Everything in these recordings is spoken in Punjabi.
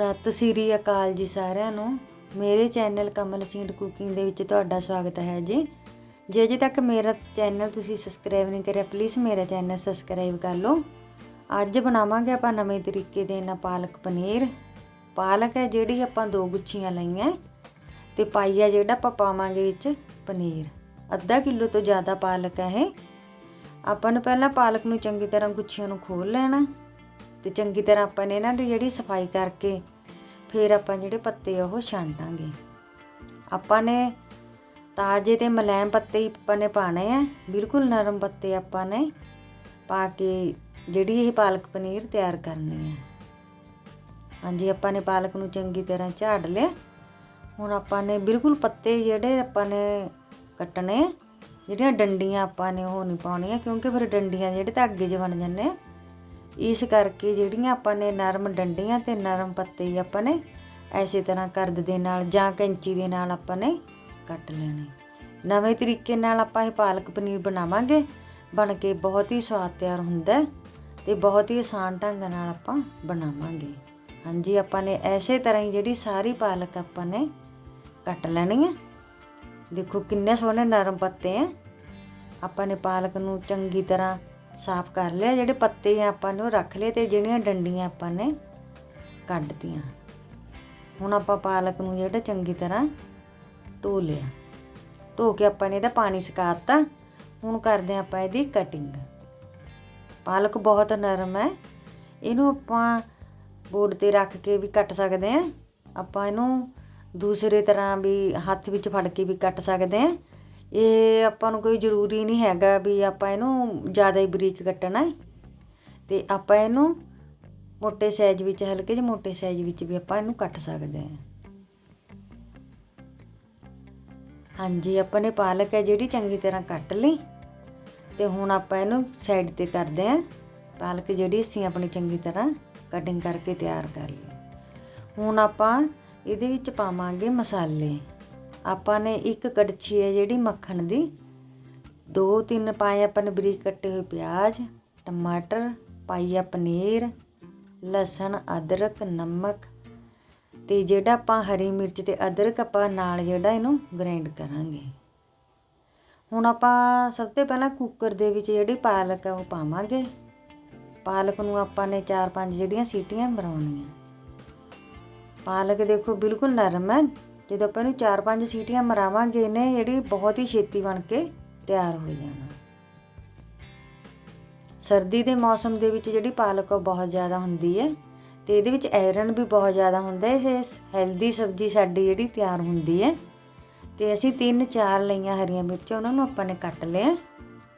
ਸਤਿ ਸ੍ਰੀ ਅਕਾਲ ਜੀ ਸਾਰਿਆਂ ਨੂੰ। ਮੇਰੇ ਚੈਨਲ ਕਮਲ ਸਿੰਡ ਕੁਕਿੰਗ ਦੇ ਵਿੱਚ ਤੁਹਾਡਾ ਸਵਾਗਤ ਹੈ ਜੀ। ਜੇ ਅਜੇ ਤੱਕ ਮੇਰਾ ਚੈਨਲ ਤੁਸੀਂ ਸਬਸਕ੍ਰਾਈਬ ਨਹੀਂ ਕਰਿਆ ਪਲੀਜ਼ ਮੇਰਾ ਚੈਨਲ ਸਬਸਕ੍ਰਾਈਬ ਕਰ ਲਓ। ਅੱਜ ਬਣਾਵਾਂਗੇ ਆਪਾਂ ਨਵੇਂ ਤਰੀਕੇ ਦੇ ਨਾਲ ਪਾਲਕ ਪਨੀਰ। ਪਾਲਕ ਹੈ ਜਿਹੜੀ ਆਪਾਂ ਦੋ ਗੁੱਛੀਆਂ ਲਈਆਂ ਤੇ ਪਾਈਆ ਜਿਹੜਾ ਆਪਾਂ ਪਾਵਾਂਗੇ ਵਿੱਚ ਪਨੀਰ। ਅੱਧਾ ਕਿਲੋ ਤੋਂ ਜ਼ਿਆਦਾ ਪਾਲਕ ਹੈ ਇਹ। ਆਪਾਂ ਨੂੰ ਪਹਿਲਾਂ ਪਾਲਕ ਨੂੰ ਚੰਗੀ ਤਰ੍ਹਾਂ ਗੁੱਛੀਆਂ ਨੂੰ ਖੋਲ ਲੈਣਾ। ਤੇ ਚੰਗੀ ਤਰ੍ਹਾਂ ਆਪਾਂ ਨੇ ਇਹਨਾਂ ਦੀ ਜਿਹੜੀ ਸਫ਼ਾਈ ਕਰਕੇ ਫਿਰ ਆਪਾਂ ਜਿਹੜੇ ਪੱਤੇ ਆ ਉਹ ਛਾਂਡਾਂਗੇ ਆਪਾਂ ਨੇ ਤਾਜ਼ੇ ਤੇ ਮਲੈਮ ਪੱਤੇ ਆਪਾਂ ਨੇ ਪਾਣੇ ਆ, ਬਿਲਕੁਲ ਨਰਮ ਪੱਤੇ ਆਪਾਂ ਨੇ ਪਾ ਕੇ ਜਿਹੜੀ ਇਹ ਪਾਲਕ ਪਨੀਰ ਤਿਆਰ ਕਰਨੀ ਹੈ ਹਾਂਜੀ, ਆਪਾਂ ਨੇ ਪਾਲਕ ਨੂੰ ਚੰਗੀ ਤਰ੍ਹਾਂ ਝਾੜ ਲਿਆ। ਹੁਣ ਆਪਾਂ ਨੇ ਬਿਲਕੁਲ ਪੱਤੇ ਜਿਹੜੇ ਆਪਾਂ ਨੇ ਕੱਟਣੇ ਆ, ਜਿਹੜੀਆਂ ਡੰਡੀਆਂ ਆਪਾਂ ਨੇ ਉਹ ਨਹੀਂ ਪਾਉਣੀਆਂ, ਕਿਉਂਕਿ ਫਿਰ ਡੰਡੀਆਂ ਜਿਹੜੇ ਤਾਂ ਅੱਗੇ 'ਚ ਬਣ ਜਾਂਦੇ ਆ ਇਸ ਕਰਕੇ ਜਿਹੜੀਆਂ ਆਪਾਂ ਨੇ ਨਰਮ ਡੰਡੀਆਂ ਤੇ ਨਰਮ ਪੱਤੇ ਆਪਾਂ ਨੇ ਐਸੇ ਤਰ੍ਹਾਂ ਕਰਦ ਦੇ ਨਾਲ ਜਾਂ ਕੈਂਚੀ ਦੇ ਨਾਲ ਆਪਾਂ ਨੇ ਕੱਟ ਲੈਣੇ। ਨਵੇਂ ਤਰੀਕੇ ਨਾਲ ਆਪਾਂ ਇਹ ਪਾਲਕ ਪਨੀਰ ਬਣਾਵਾਂਗੇ, ਬਣ ਕੇ ਬਹੁਤ ਹੀ ਸਵਾਦ ਤਿਆਰ ਹੁੰਦਾ ਹੈ ਤੇ ਬਹੁਤ ਹੀ ਆਸਾਨ ਢੰਗ ਨਾਲ ਆਪਾਂ ਬਣਾਵਾਂਗੇ। ਹਾਂਜੀ, ਆਪਾਂ ਨੇ ਐਸੇ ਤਰ੍ਹਾਂ ਹੀ ਜਿਹੜੀ ਸਾਰੀ ਪਾਲਕ ਆਪਾਂ ਨੇ ਕੱਟ ਲੈਣੀ ਹੈ। ਦੇਖੋ ਕਿੰਨੇ ਸੋਹਣੇ ਨਰਮ ਪੱਤੇ ਆ ਆਪਾਂ ਨੇ ਪਾਲਕ ਨੂੰ ਚੰਗੀ ਤਰ੍ਹਾਂ ਸਾਫ਼ ਕਰ ਲਿਆ, ਜਿਹੜੇ ਪੱਤੇ ਆ ਆਪਾਂ ਨੇ ਉਹ ਰੱਖ ਲਏ ਤੇ ਜਿਹੜੀਆਂ ਡੰਡੀਆਂ ਆਪਾਂ ਨੇ ਕੱਢਤੀਆਂ ਹੁਣ ਆਪਾਂ ਪਾਲਕ ਨੂੰ ਜਿਹੜਾ ਚੰਗੀ ਤਰ੍ਹਾਂ ਧੋ ਲਿਆ। ਧੋ ਕੇ ਆਪਾਂ ਨੇ ਇਹਦਾ ਪਾਣੀ ਸੁਕਾਤਾ ਹੁਣ ਕਰਦੇ ਹਾਂ ਆਪਾਂ ਇਹਦੀ ਕਟਿੰਗ ਪਾਲਕ ਬਹੁਤ ਨਰਮ ਹੈ। ਇਹਨੂੰ ਆਪਾਂ ਬੋਰਡ ਤੇ ਰੱਖ ਕੇ ਵੀ ਕੱਟ ਸਕਦੇ ਆ ਆਪਾਂ ਇਹਨੂੰ ਦੂਸਰੇ ਤਰ੍ਹਾਂ ਵੀ ਹੱਥ ਵਿੱਚ ਫੜ ਕੇ ਵੀ ਕੱਟ ਸਕਦੇ ਆ ਇਹ ਆਪਾਂ ਨੂੰ ਕੋਈ ਜ਼ਰੂਰੀ ਨਹੀਂ ਹੈਗਾ ਵੀ ਆਪਾਂ ਇਹਨੂੰ ਜ਼ਿਆਦਾ ਹੀ ਬਰੀਕ ਕੱਟਣਾ ਹੈ। ਤੇ ਆਪਾਂ ਇਹਨੂੰ ਮੋਟੇ ਸਾਈਜ਼ ਵਿੱਚ, ਹਲਕੇ ਜਿਹੇ ਮੋਟੇ ਸਾਈਜ਼ ਵਿੱਚ ਵੀ ਆਪਾਂ ਇਹਨੂੰ ਕੱਟ ਸਕਦੇ ਹਾਂ। ਹਾਂਜੀ, ਆਪਾਂ ਨੇ ਪਾਲਕ ਹੈ ਜਿਹੜੀ ਚੰਗੀ ਤਰ੍ਹਾਂ ਕੱਟ ਲਈ ਤੇ ਹੁਣ ਆਪਾਂ ਇਹਨੂੰ ਸਾਈਡ ਤੇ ਕਰਦੇ ਹਾਂ। ਪਾਲਕ ਜਿਹੜੀ ਅਸੀਂ ਆਪਣੀ ਚੰਗੀ ਤਰ੍ਹਾਂ ਕਟਿੰਗ ਕਰਕੇ ਤਿਆਰ ਕਰ ਲਈ। ਹੁਣ ਆਪਾਂ ਇਹਦੇ ਵਿੱਚ ਪਾਵਾਂਗੇ ਮਸਾਲੇ। ਆਪਾਂ ਨੇ ਇੱਕ ਕੜਛੀ ਹੈ ਜਿਹੜੀ ਮੱਖਣ ਦੀ। ਦੋ ਤਿੰਨ ਪਾਏ ਆਪਾਂ ਨੇ ਬਰੀਕ ਕੱਟੇ ਹੋਏ ਪਿਆਜ਼, ਟਮਾਟਰ ਪਾਈ ਆ ਪਨੀਰ, ਲਸਣ, ਅਦਰਕ, ਨਮਕ ਤੇ ਜਿਹੜਾ ਆਪਾਂ ਹਰੀ ਮਿਰਚ ਤੇ ਅਦਰਕ ਆਪਾਂ ਨਾਲ ਜਿਹੜਾ ਇਹਨੂੰ ਗ੍ਰਾਈਂਡ ਕਰਾਂਗੇ। ਹੁਣ ਆਪਾਂ ਸਭ ਤੋਂ ਪਹਿਲਾਂ ਕੁੱਕਰ ਦੇ ਵਿੱਚ ਜਿਹੜੀ ਪਾਲਕ ਹੈ ਉਹ ਪਾਵਾਂਗੇ। ਪਾਲਕ ਨੂੰ ਆਪਾਂ ਨੇ 4-5 ਜਿਹੜੀਆਂ ਸੀਟੀਆਂ ਮਰਾਉਣੀਆਂ ਪਾਲਕ ਦੇਖੋ ਬਿਲਕੁਲ ਨਰਮ ਹੈ। ਜਦੋਂ ਆਪਾਂ ਇਹਨੂੰ 4-5 ਸੀਟੀਆਂ ਮਰਾਵਾਂਗੇ ਨੇ ਜਿਹੜੀ ਬਹੁਤ ਹੀ ਛੇਤੀ ਬਣ ਕੇ ਤਿਆਰ ਹੋ ਜਾਣਾ। ਸਰਦੀ ਦੇ ਮੌਸਮ ਦੇ ਵਿੱਚ ਜਿਹੜੀ ਪਾਲਕ ਉਹ ਬਹੁਤ ਜ਼ਿਆਦਾ ਹੁੰਦੀ ਹੈ ਤੇ ਇਹਦੇ ਵਿੱਚ ਆਇਰਨ ਵੀ ਬਹੁਤ ਜ਼ਿਆਦਾ ਹੁੰਦਾ ਹੈ। ਇਸ ਹੈਲਦੀ ਸਬਜ਼ੀ ਸਾਡੀ ਜਿਹੜੀ ਤਿਆਰ ਹੁੰਦੀ ਹੈ। ਤੇ ਅਸੀਂ ਤਿੰਨ ਚਾਰ ਲਈਆਂ ਹਰੀਆਂ ਮਿਰਚਾਂ, ਉਹਨਾਂ ਨੂੰ ਆਪਾਂ ਨੇ ਕੱਟ ਲਿਆ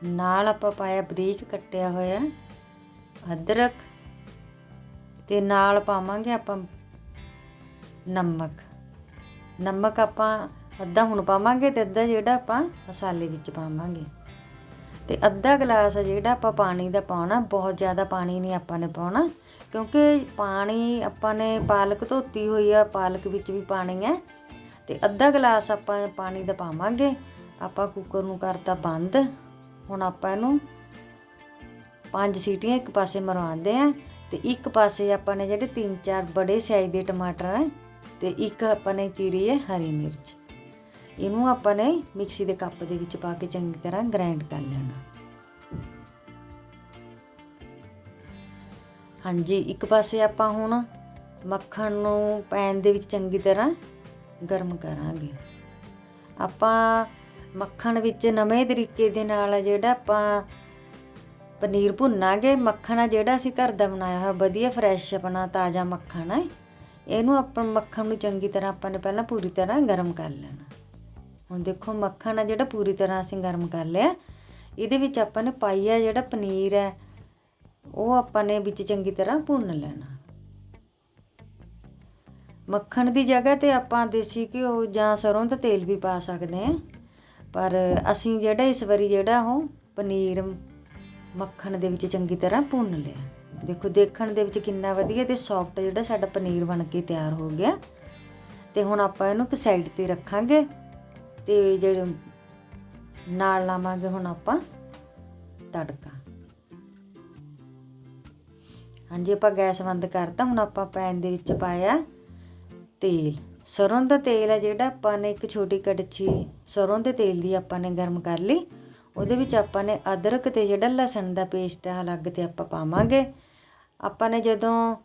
ਨਾਲ ਆਪਾਂ ਪਾਇਆ ਬਰੀਕ ਕੱਟਿਆ ਹੋਇਆ ਅਦਰਕ ਤੇ ਨਾਲ ਪਾਵਾਂਗੇ ਆਪਾਂ ਨਮਕ। ਨਮਕ ਆਪਾਂ ਅੱਧਾ ਹੁਣ ਪਾਵਾਂਗੇ ਤੇ ਅੱਧਾ ਜਿਹੜਾ ਆਪਾਂ ਮਸਾਲੇ ਵਿੱਚ ਪਾਵਾਂਗੇ। ਤੇ ਅੱਧਾ ਗਲਾਸ ਜਿਹੜਾ ਆਪਾਂ ਪਾਣੀ ਦਾ ਪਾਉਣਾ, ਬਹੁਤ ਜ਼ਿਆਦਾ ਪਾਣੀ ਨਹੀਂ ਆਪਾਂ ਨੇ ਪਾਉਣਾ, ਕਿਉਂਕਿ ਪਾਣੀ ਆਪਾਂ ਨੇ ਪਾਲਕ ਧੋਤੀ ਹੋਈ ਆ, ਪਾਲਕ ਵਿੱਚ ਵੀ ਪਾਣੀ ਹੈ ਤੇ ਅੱਧਾ ਗਲਾਸ ਆਪਾਂ ਪਾਣੀ ਦਾ ਪਾਵਾਂਗੇ, ਆਪਾਂ ਕੁੱਕਰ ਨੂੰ ਕਰਤਾ ਬੰਦ। ਹੁਣ ਆਪਾਂ ਇਹਨੂੰ ਪੰਜ ਸੀਟੀਆਂ ਇੱਕ ਪਾਸੇ ਮਰਵਾਉਂਦੇ ਆ, ਤੇ ਇੱਕ ਪਾਸੇ ਆਪਾਂ ਨੇ ਜਿਹੜੇ ਤਿੰਨ ਚਾਰ ਬੜੇ ਸਾਈਜ਼ ਦੇ ਟਮਾਟਰ ਹੈ ਤੇ ਇੱਕ ਆਪਾਂ ਨੇ ਚੀਰੀ ਹੈ ਹਰੀ ਮਿਰਚ। ਇਹਨੂੰ ਆਪਾਂ ਨੇ ਮਿਕਸੀ ਦੇ ਕੱਪ ਦੇ ਵਿੱਚ ਪਾ ਕੇ ਚੰਗੀ ਤਰ੍ਹਾਂ ਗ੍ਰਾਈਂਡ ਕਰ ਲੈਣਾ। ਹਾਂਜੀ, ਇੱਕ ਪਾਸੇ ਆਪਾਂ ਹੁਣ ਮੱਖਣ ਨੂੰ ਪੈਨ ਦੇ ਵਿੱਚ ਚੰਗੀ ਤਰ੍ਹਾਂ ਗਰਮ ਕਰਾਂਗੇ। ਆਪਾਂ ਮੱਖਣ ਵਿੱਚ ਨਵੇਂ ਤਰੀਕੇ ਦੇ ਨਾਲ ਜਿਹੜਾ ਆਪਾਂ ਪਨੀਰ ਭੁੰਨਾਂਗੇ, ਮੱਖਣ ਆ ਜਿਹੜਾ ਅਸੀਂ ਘਰ ਦਾ ਬਣਾਇਆ ਹੋਇਆ, ਵਧੀਆ ਫਰੈਸ਼ ਆਪਣਾ ਤਾਜ਼ਾ ਮੱਖਣ ਹੈ ਇਹਨੂੰ ਆਪਾਂ ਮੱਖਣ ਨੂੰ ਚੰਗੀ ਤਰ੍ਹਾਂ ਆਪਾਂ ਨੇ ਪਹਿਲਾਂ ਪੂਰੀ ਤਰ੍ਹਾਂ ਗਰਮ ਕਰ ਲੈਣਾ। ਹੁਣ ਦੇਖੋ ਮੱਖਣ ਆ ਜਿਹੜਾ ਪੂਰੀ ਤਰ੍ਹਾਂ ਅਸੀਂ ਗਰਮ ਕਰ ਲਿਆ। ਇਹਦੇ ਵਿੱਚ ਆਪਾਂ ਨੇ ਪਾਈਆ ਜਿਹੜਾ ਪਨੀਰ ਹੈ, ਉਹ ਆਪਾਂ ਨੇ ਵਿੱਚ ਚੰਗੀ ਤਰ੍ਹਾਂ ਭੁੰਨ ਲੈਣਾ। ਮੱਖਣ ਦੀ ਜਗ੍ਹਾ ਤੇ ਆਪਾਂ ਦੇਸੀ ਘਿਓ ਜਾਂ ਸਰੋਂ ਦਾ ਤੇਲ ਵੀ ਪਾ ਸਕਦੇ ਹਾਂ। ਪਰ ਅਸੀਂ ਜਿਹੜਾ ਇਸ ਵਾਰੀ ਜਿਹੜਾ ਉਹ ਪਨੀਰ ਮੱਖਣ ਦੇ ਵਿੱਚ ਚੰਗੀ ਤਰ੍ਹਾਂ ਭੁੰਨ ਲਿਆ। ਦੇਖੋ, ਦੇਖਣ ਦੇ ਵਿੱਚ ਕਿੰਨਾ ਵਧੀਆ ਤੇ ਸੌਫਟ ਜਿਹੜਾ ਸਾਡਾ ਪਨੀਰ ਬਣ ਕੇ ਤਿਆਰ ਹੋ ਗਿਆ। ਤੇ ਹੁਣ ਆਪਾਂ ਇਹਨੂੰ ਇੱਕ ਸਾਈਡ ਤੇ ਰੱਖਾਂਗੇ ਤੇ ਜਿਹੜੇ ਨਾਲ ਲਾਵਾਂਗੇ ਹੁਣ ਆਪਾਂ ਤੜਕਾ। ਹਾਂਜੀ, ਆਪਾਂ ਗੈਸ ਬੰਦ ਕਰਤਾ, ਹੁਣ ਆਪਾਂ ਪੈਨ ਦੇ ਵਿੱਚ ਪਾਇਆ ਤੇਲ। ਸਰੋਂ ਦਾ ਤੇਲ ਹੈ ਜਿਹੜਾ, ਆਪਾਂ ਨੇ ਇੱਕ ਛੋਟੀ ਕੜਛੀ ਸਰੋਂ ਦੇ ਤੇਲ ਦੀ ਆਪਾਂ ਨੇ ਗਰਮ ਕਰ ਲਈ। ਉਹਦੇ ਵਿੱਚ ਆਪਾਂ ਨੇ ਅਦਰਕ ਤੇ ਜਿਹੜਾ ਲਸਣ ਦਾ ਪੇਸਟ ਆ, ਅਲੱਗ ਤੇ ਆਪਾਂ ਪਾਵਾਂਗੇ। ਆਪਾਂ ਨੇ ਜਦੋਂ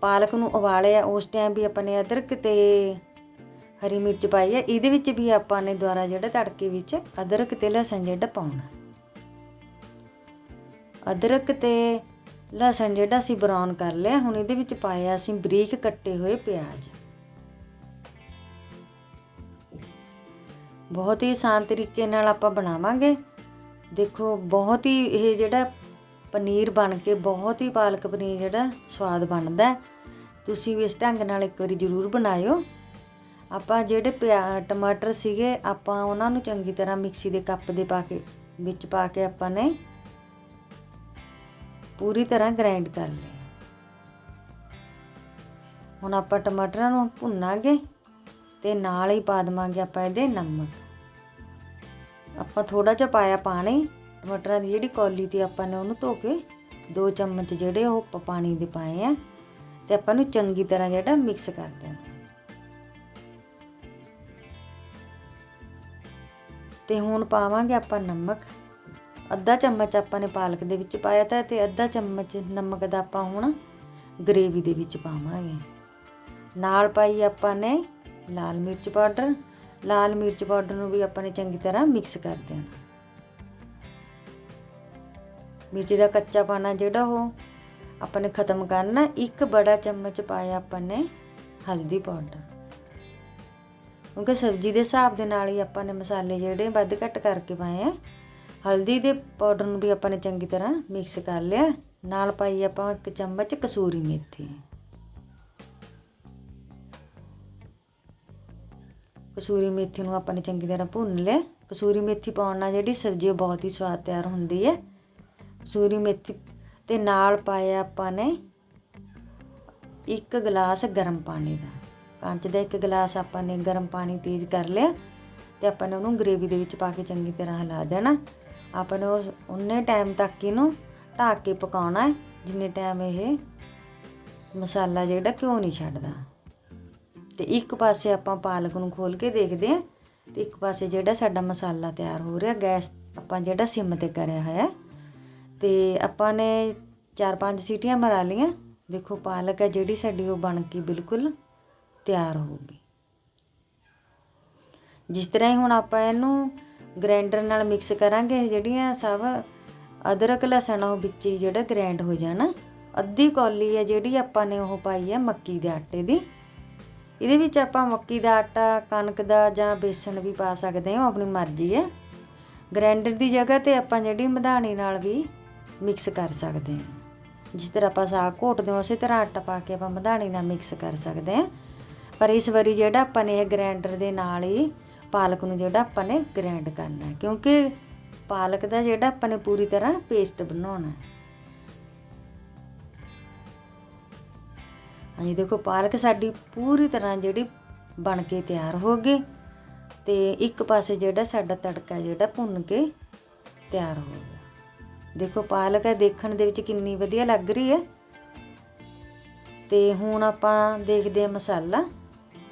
ਪਾਲਕ ਨੂੰ ਉਬਾਲਿਆ, ਉਸ ਟਾਈਮ ਵੀ ਆਪਾਂ ਨੇ ਅਦਰਕ ਤੇ ਹਰੀ ਮਿਰਚ ਪਾਈ ਹੈ। ਇਹਦੇ ਵਿੱਚ ਵੀ ਆਪਾਂ ਨੇ ਦੁਆਰਾ ਜਿਹੜਾ ਤੜਕੇ ਵਿੱਚ ਅਦਰਕ ਤੇ ਲਸਣ ਜਿਹੜਾ ਪਾਉਣਾ। ਅਦਰਕ ਤੇ ਲਸਣ ਜਿਹੜਾ ਅਸੀਂ ਬਰਾਊਨ ਕਰ ਲਿਆ, ਹੁਣ ਇਹਦੇ ਵਿੱਚ ਪਾਇਆ ਅਸੀਂ ਬਰੀਕ ਕੱਟੇ ਹੋਏ ਪਿਆਜ਼। ਬਹੁਤ ਹੀ ਆਸਾਨ ਤਰੀਕੇ ਨਾਲ ਆਪਾਂ ਬਣਾਵਾਂਗੇ। ਦੇਖੋ, ਬਹੁਤ ਹੀ ਇਹ ਜਿਹੜਾ ਪਨੀਰ ਬਣ ਕੇ ਬਹੁਤ ਹੀ ਪਾਲਕ ਪਨੀਰ ਜਿਹੜਾ ਸਵਾਦ ਬਣਦਾ ਤੁਸੀਂ ਵੀ ਇਸ ਢੰਗ ਨਾਲ ਇੱਕ ਵਾਰੀ ਜ਼ਰੂਰ ਬਣਾਇਓ। ਆਪਾਂ ਜਿਹੜੇ ਪਿਆ, ਟਮਾਟਰ ਸੀਗੇ, ਆਪਾਂ ਉਹਨਾਂ ਨੂੰ ਚੰਗੀ ਤਰ੍ਹਾਂ ਮਿਕਸੀ ਦੇ ਕੱਪ ਦੇ ਪਾ ਕੇ, ਵਿੱਚ ਪਾ ਕੇ ਆਪਾਂ ਨੇ ਪੂਰੀ ਤਰ੍ਹਾਂ ਗ੍ਰਾਈਂਡ ਕਰ ਲਿਆ। ਹੁਣ ਆਪਾਂ ਟਮਾਟਰਾਂ ਨੂੰ ਭੁੰਨਾਂਗੇ ਤੇ ਨਾਲ ਹੀ ਪਾ ਦੇਵਾਂਗੇ ਆਪਾਂ ਇਹਦੇ ਨਮਕ। ਆਪਾਂ ਥੋੜਾ ਜਿਹਾ ਪਾਇਆ ਪਾਣੀ। ਟਮਾਟਰਾਂ ਦੀ ਜਿਹੜੀ ਕੌਲੀ ਤੇ ਆਪਾਂ ਨੇ ਉਹਨੂੰ ਧੋ ਕੇ ਦੋ ਚਮਚ ਜਿਹੜੇ ਉਹ ਪਾਣੀ ਦੇ ਪਾਏ ਆ ਤੇ ਆਪਾਂ ਨੂੰ ਚੰਗੀ ਤਰ੍ਹਾਂ ਜਿਹੜਾ ਮਿਕਸ ਕਰ ਦੇਣਾ। ਤੇ ਹੁਣ ਪਾਵਾਂਗੇ ਆਪਾਂ ਨਮਕ। ਅੱਧਾ ਚਮਚ ਆਪਾਂ ਨੇ ਪਾਲਕ ਦੇ ਵਿੱਚ ਪਾਇਆ ਤਾਂ ਤੇ ਅੱਧਾ ਚਮਚ ਨਮਕ ਦਾ ਆਪਾਂ ਹੁਣ ਗ੍ਰੇਵੀ ਦੇ ਵਿੱਚ ਪਾਵਾਂਗੇ। ਨਾਲ ਪਾਈ ਆਪਾਂ ਨੇ ਲਾਲ ਮਿਰਚ ਪਾਊਡਰ। ਲਾਲ ਮਿਰਚ ਪਾਊਡਰ ਨੂੰ ਵੀ ਆਪਾਂ ਨੇ ਚੰਗੀ ਤਰ੍ਹਾਂ ਮਿਕਸ ਕਰ ਦੇਣਾ। ਮਿਰਚ ਦਾ ਕੱਚਾ ਪਾਣਾ ਜਿਹੜਾ ਉਹ ਆਪਾਂ ਨੇ ਖਤਮ ਕਰਨਾ, ਇੱਕ ਬੜਾ ਚਮਚ ਪਾਇਆ ਆਪਾਂ ਨੇ ਹਲਦੀ ਪਾਊਡਰ। ਕਿਉਂਕਿ ਸਬਜ਼ੀ ਦੇ ਹਿਸਾਬ ਦੇ ਨਾਲ ਹੀ ਆਪਾਂ ਨੇ ਮਸਾਲੇ ਜਿਹੜੇ ਵੱਧ ਘੱਟ ਕਰਕੇ ਪਾਏ ਆ। ਹਲਦੀ ਦੇ ਪਾਊਡਰ ਨੂੰ ਵੀ ਆਪਾਂ ਨੇ ਚੰਗੀ ਤਰ੍ਹਾਂ ਮਿਕਸ ਕਰ ਲਿਆ। ਨਾਲ ਪਾਈ ਆਪਾਂ ਇੱਕ ਚਮਚ ਕਸੂਰੀ ਮੇਥੀ। ਕਸੂਰੀ ਮੇਥੀ ਨੂੰ ਆਪਾਂ ਨੇ ਚੰਗੀ ਤਰ੍ਹਾਂ ਭੁੰਨ ਲਿਆ। ਕਸੂਰੀ ਮੇਥੀ ਪਾਉਣ ਨਾਲ ਜਿਹੜੀ ਸਬਜ਼ੀ ਉਹ ਬਹੁਤ ਹੀ ਸਵਾਦ ਤਿਆਰ ਹੁੰਦੀ ਹੈ। ਸੂਰੀ ਮੇਥੀ ਤੇ ਨਾਲ ਪਾਇਆ ਆਪਾਂ ਨੇ ਇੱਕ ਗਲਾਸ ਗਰਮ ਪਾਣੀ ਦਾ ਕੰਚ ਦਾ ਇੱਕ ਗਲਾਸ ਆਪਾਂ ਨੇ ਗਰਮ ਪਾਣੀ ਤੇਜ਼ ਕਰ ਲਿਆ ਤੇ ਆਪਾਂ ਨੇ ਉਹਨੂੰ ਗ੍ਰੇਵੀ ਦੇ ਵਿੱਚ ਪਾ ਕੇ ਚੰਗੀ ਤਰ੍ਹਾਂ ਹਿਲਾ ਦੇਣਾ ਆਪਾਂ ਨੇ ਉਸ ਉਨੇ ਟਾਈਮ ਤੱਕ ਇਹਨੂੰ ਢੱਕ ਕੇ ਪਕਾਉਣਾ ਹੈ, ਜਿੰਨੇ ਟਾਈਮ ਇਹ ਮਸਾਲਾ ਜਿਹੜਾ ਘਿਓ ਨਹੀਂ ਛੱਡਦਾ ਤੇ ਇੱਕ ਪਾਸੇ ਆਪਾਂ ਪਾਲਕ ਨੂੰ ਖੋਲ ਕੇ ਦੇਖਦੇ ਹਾਂ ਤੇ ਇੱਕ ਪਾਸੇ ਜਿਹੜਾ ਸਾਡਾ ਮਸਾਲਾ ਤਿਆਰ ਹੋ ਰਿਹਾ, ਗੈਸ ਆਪਾਂ ਜਿਹੜਾ ਸਿਮ ਤੇ ਕਰਿਆ ਹੋਇਆ ਹੈ। ਤੇ ਆਪਾਂ ਨੇ 4-5 ਸੀਟੀਆਂ ਮਰਾ ਲਈਆਂ। ਦੇਖੋ ਪਾਲਕ ਹੈ ਜਿਹੜੀ ਸਾਡੀ, ਉਹ ਬਣ ਕੇ ਬਿਲਕੁਲ ਤਿਆਰ ਹੋ ਗਈ ਜਿਸ ਤਰ੍ਹਾਂ ਹੀ ਹੁਣ ਆਪਾਂ ਇਹਨੂੰ ਗ੍ਰਾਈਂਡਰ ਨਾਲ ਮਿਕਸ ਕਰਾਂਗੇ ਜਿਹੜੀਆਂ ਸਭ ਅਦਰਕ, ਲਸਣ, ਉਹ ਵਿੱਚ ਹੀ ਜਿਹੜਾ ਗ੍ਰਾਈਂਡ ਹੋ ਜਾਣਾ। ਅੱਧੀ ਕੌਲੀ ਹੈ ਜਿਹੜੀ ਆਪਾਂ ਨੇ ਉਹ ਪਾਈ ਹੈ ਮੱਕੀ ਦੇ ਆਟੇ ਦੀ। ਇਹਦੇ ਵਿੱਚ ਆਪਾਂ ਮੱਕੀ ਦਾ ਆਟਾ, ਕਣਕ ਦਾ ਜਾਂ ਬੇਸਣ ਵੀ ਪਾ ਸਕਦੇ ਹਾਂ, ਉਹ ਆਪਣੀ ਮਰਜ਼ੀ ਹੈ। ਗ੍ਰਾਈਂਡਰ ਦੀ ਜਗ੍ਹਾ ਤੇ ਆਪਾਂ ਜਿਹੜੀ ਮਧਾਣੀ ਨਾਲ ਵੀ ਮਿਕਸ ਕਰ ਸਕਦੇ ਹਾਂ। ਜਿਸ ਤਰ੍ਹਾਂ ਆਪਾਂ ਸਾਗ ਘੋਟਦੇ ਹਾਂ, ਉਸੇ ਤਰ੍ਹਾਂ ਆਟਾ ਪਾ ਕੇ ਆਪਾਂ ਮਧਾਣੀ ਨਾਲ ਮਿਕਸ ਕਰ ਸਕਦੇ ਹਾਂ। ਪਰ ਇਸ ਵਾਰੀ ਜਿਹੜਾ ਆਪਾਂ ਨੇ ਇਹ ਗ੍ਰਾਈਂਡਰ ਦੇ ਨਾਲ ਹੀ ਪਾਲਕ ਨੂੰ ਜਿਹੜਾ ਆਪਾਂ ਨੇ ਗ੍ਰਾਈਂਡ ਕਰਨਾ ਹੈ, ਕਿਉਂਕਿ ਪਾਲਕ ਦਾ ਜਿਹੜਾ ਆਪਾਂ ਨੇ ਪੂਰੀ ਤਰ੍ਹਾਂ ਪੇਸਟ ਬਣਾਉਣਾ ਹੈ। ਹਾਂਜੀ, ਦੇਖੋ, ਪਾਲਕ ਸਾਡੀ ਪੂਰੀ ਤਰ੍ਹਾਂ ਜਿਹੜੀ ਬਣ ਕੇ ਤਿਆਰ ਹੋ ਗਈ ਤੇ ਇੱਕ ਪਾਸੇ ਜਿਹੜਾ ਸਾਡਾ ਤੜਕਾ ਜਿਹੜਾ ਭੁੰਨ ਕੇ ਤਿਆਰ ਹੋ ਗਿਆ। ਦੇਖੋ ਪਾਲਕ ਹੈ, ਦੇਖਣ ਦੇ ਵਿੱਚ ਕਿੰਨੀ ਵਧੀਆ ਲੱਗ ਰਹੀ ਹੈ। ਤੇ ਹੁਣ ਆਪਾਂ ਦੇਖਦੇ ਹਾਂ ਮਸਾਲਾ।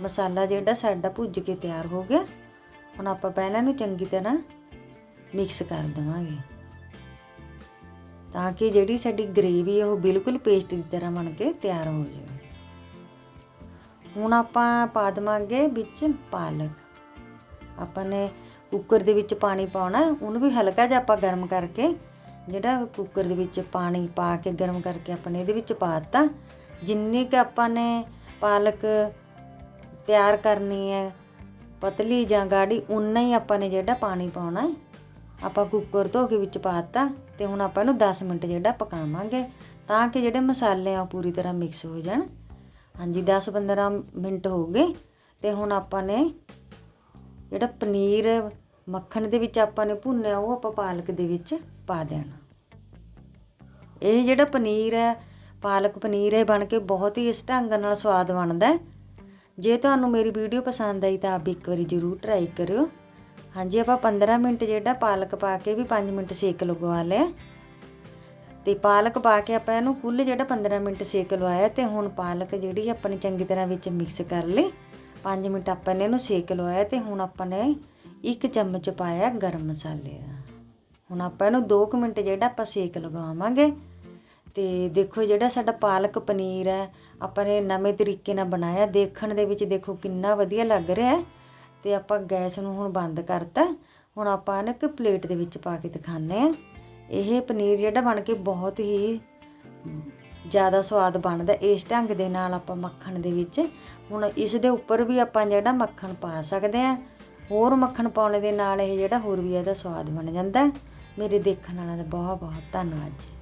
ਮਸਾਲਾ ਜਿਹੜਾ ਸਾਡਾ ਭੁੱਜ ਕੇ ਤਿਆਰ ਹੋ ਗਿਆ। ਹੁਣ ਆਪਾਂ ਪਹਿਲਾਂ ਨੂੰ ਚੰਗੀ ਤਰ੍ਹਾਂ ਮਿਕਸ ਕਰ ਦੇਵਾਂਗੇ। ਤਾਂ ਕਿ ਜਿਹੜੀ ਸਾਡੀ ਗ੍ਰੇਵੀ ਹੈ, ਉਹ ਬਿਲਕੁਲ ਪੇਸਟ ਦੀ ਤਰ੍ਹਾਂ ਬਣ ਕੇ ਤਿਆਰ ਹੋ ਜਾਵੇ। ਹੁਣ ਆਪਾਂ ਪਾ ਦੇਵਾਂਗੇ ਵਿੱਚ ਪਾਲਕ। ਆਪਾਂ ਨੇ ਕੁੱਕਰ ਦੇ ਵਿੱਚ ਪਾਣੀ ਪਾਉਣਾ, ਉਹਨੂੰ ਵੀ ਹਲਕਾ ਜਿਹਾ ਆਪਾਂ ਗਰਮ ਕਰਕੇ ਜਿਹੜਾ ਕੁੱਕਰ ਦੇ ਵਿੱਚ ਪਾਣੀ ਪਾ ਕੇ ਗਰਮ ਕਰਕੇ ਆਪਾਂ ਨੇ ਇਹਦੇ ਵਿੱਚ ਪਾ ਦਿੱਤਾ। ਜਿੰਨੀ ਕਿ ਆਪਾਂ ਨੇ ਪਾਲਕ ਤਿਆਰ ਕਰਨੀ ਹੈ, ਪਤਲੀ ਜਾਂ ਗਾੜੀ ਉਨਾ ਹੀ ਆਪਾਂ ਨੇ ਜਿਹੜਾ ਪਾਣੀ ਪਾਉਣਾ ਹੈ। ਆਪਾਂ ਕੁੱਕਰ ਧੋ ਕੇ ਵਿੱਚ ਪਾ ਦਿੱਤਾ ਤੇ ਹੁਣ ਆਪਾਂ ਇਹਨੂੰ 10 ਮਿੰਟ ਜਿਹੜਾ ਪਕਾਵਾਂਗੇ ਤਾਂ ਕਿ ਜਿਹੜੇ ਮਸਾਲੇ ਆ ਉਹ ਪੂਰੀ ਤਰ੍ਹਾਂ ਮਿਕਸ ਹੋ ਜਾਣ। ਹਾਂਜੀ 10-15 ਮਿੰਟ ਹੋ ਗਏ ਤੇ ਹੁਣ ਆਪਾਂ ਨੇ ਜਿਹੜਾ ਪਨੀਰ ਮੱਖਣ ਦੇ ਵਿੱਚ ਆਪਾਂ ਨੇ ਭੁੰਨਿਆ, ਉਹ ਆਪਾਂ ਪਾਲਕ ਦੇ ਵਿੱਚ ਪਾ ਦੇਣਾ। ਇਹ ਜਿਹੜਾ ਪਨੀਰ ਹੈ, ਪਾਲਕ ਪਨੀਰ ਹੈ ਬਣ ਕੇ ਬਹੁਤ ਹੀ ਇਸ ਢੰਗ ਨਾਲ ਸਵਾਦ ਬਣਦਾ ਹੈ। ਜੇ ਤੁਹਾਨੂੰ ਮੇਰੀ ਵੀਡੀਓ ਪਸੰਦ ਆਈ ਤਾਂ ਆਪ ਇੱਕ ਵਾਰੀ ਜ਼ਰੂਰ ਟਰਾਈ ਕਰਿਓ। ਹਾਂਜੀ, ਆਪਾਂ 15 ਮਿੰਟ ਜਿਹੜਾ ਪਾਲਕ ਪਾ ਕੇ ਵੀ 5 ਮਿੰਟ ਸੇਕ ਲਗਵਾ ਲਿਆ। ਤੇ ਪਾਲਕ ਪਾ ਕੇ ਆਪਾਂ ਇਹਨੂੰ ਕੁੱਲ ਜਿਹੜਾ 15 ਮਿੰਟ ਸੇਕ ਲਵਾਇਆ ਤੇ ਹੁਣ ਪਾਲਕ ਜਿਹੜੀ ਆਪਾਂ ਨੇ ਚੰਗੀ ਤਰ੍ਹਾਂ ਵਿੱਚ ਮਿਕਸ ਕਰ ਲਈ। 5 ਮਿੰਟ ਆਪਾਂ ਨੇ ਇਹਨੂੰ ਸੇਕ ਲਵਾਇਆ ਤੇ ਹੁਣ ਆਪਾਂ ਨੇ ਇੱਕ ਚਮਚ ਪਾਇਆ ਗਰਮ ਮਸਾਲੇ ਦਾ। ਹੁਣ ਆਪਾਂ ਇਹਨੂੰ 2 ਮਿੰਟ ਜਿਹੜਾ ਆਪਾਂ ਸੇਕ ਲਗਾਵਾਂਗੇ, ਤੇ ਦੇਖੋ ਜਿਹੜਾ ਸਾਡਾ ਪਾਲਕ ਪਨੀਰ ਹੈ, ਆਪਾਂ ਨੇ ਨਵੇਂ ਤਰੀਕੇ ਨਾਲ ਬਣਾਇਆ। ਦੇਖਣ ਦੇ ਵਿੱਚ ਦੇਖੋ ਕਿੰਨਾ ਵਧੀਆ ਲੱਗ ਰਿਹਾ ਹੈ। ਤੇ ਆਪਾਂ ਗੈਸ ਨੂੰ ਹੁਣ ਬੰਦ ਕਰਤਾ। ਹੁਣ ਆਪਾਂ ਇਹਨੂੰ ਇੱਕ ਪਲੇਟ ਦੇ ਵਿੱਚ ਪਾ ਕੇ ਦਿਖਾਉਂਦੇ ਆ ਇਹ ਪਨੀਰ ਜਿਹੜਾ ਬਣ ਕੇ ਬਹੁਤ ਹੀ ਜ਼ਿਆਦਾ ਸਵਾਦ ਬਣਦਾ ਇਸ ਢੰਗ ਦੇ ਨਾਲ ਆਪਾਂ ਮੱਖਣ ਦੇ ਵਿੱਚ। ਹੁਣ ਇਸ ਦੇ ਉੱਪਰ ਵੀ ਆਪਾਂ ਜਿਹੜਾ ਮੱਖਣ ਪਾ ਸਕਦੇ ਆ ਹੋਰ ਮੱਖਣ ਪਾਉਣੇ ਦੇ ਨਾਲ ਇਹ ਜਿਹੜਾ ਹੋਰ ਵੀ ਇਹਦਾ ਸਵਾਦ ਬਣ ਜਾਂਦਾ। ਮੇਰੇ ਦੇਖਣ ਵਾਲਿਆਂ ਦਾ ਬਹੁਤ ਬਹੁਤ ਧੰਨਵਾਦ ਜੀ।